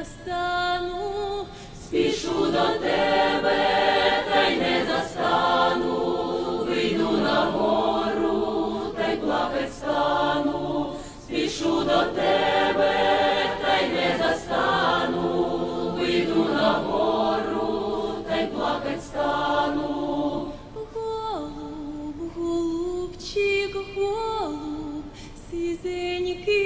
Застану. Спішу до тебе, та й не застану, вийду на гору, та й плакать стану, спішу до тебе, та й не застану, вийду на гору, та й плакать стану. Голуб, голубчик, голуб, сизенький,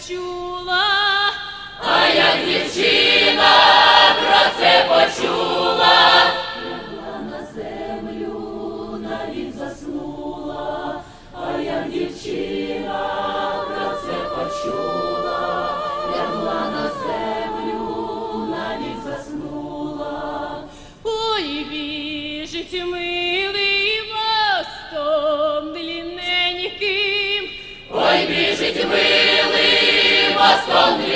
це почула, А як дівчина про це почула, лягла на землю, навіть заснула, а як дівчина про це почула, лягла на землю, навіть заснула. ой, біжить милий мостом длинненьким, Ой, біжить милий Apostolic.